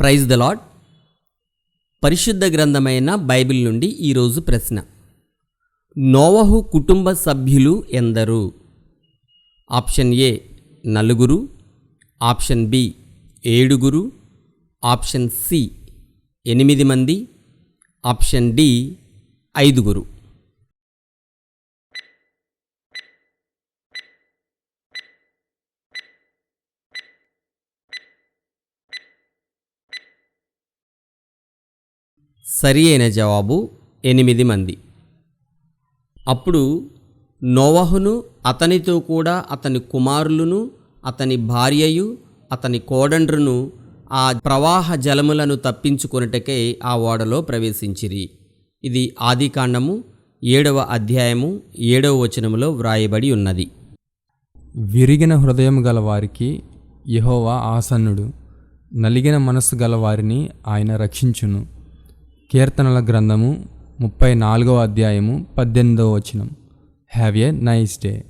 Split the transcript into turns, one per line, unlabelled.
Praise the lord పరిశుద్ధ గ్రంథమైన Bible నుండి ఈరోజు ప్రశ్న. నోవహు కుటుంబ సభ్యులు ఎందరు? ఆప్షన్ ఏ నలుగురు. ఆప్షన్ బి ఏడుగురు. ఆప్షన్ సి ఎనిమిది మంది. ఆప్షన్ డి ఐదుగురు. సరి అయిన జవాబు ఎనిమిది మంది. అప్పుడు నోవహును అతనితో కూడా అతని కుమారులను అతని భార్యయు అతని కోడండ్రును ఆ ప్రవాహ జలములను తప్పించుకొనుటకై ఆ ఓడలో ప్రవేశించిరి. ఇది ఆదికాండము ఏడవ అధ్యాయము ఏడవ వచనములో వ్రాయబడి ఉన్నది.
విరిగిన హృదయం గల వారికి యెహోవా ఆసన్నుడు. నలిగిన మనస్సు గల వారిని ఆయన రక్షించును. కీర్తనల గ్రంథము ముప్పై నాలుగవ అధ్యాయము పద్దెనిమిదవ వచనం. Have a nice day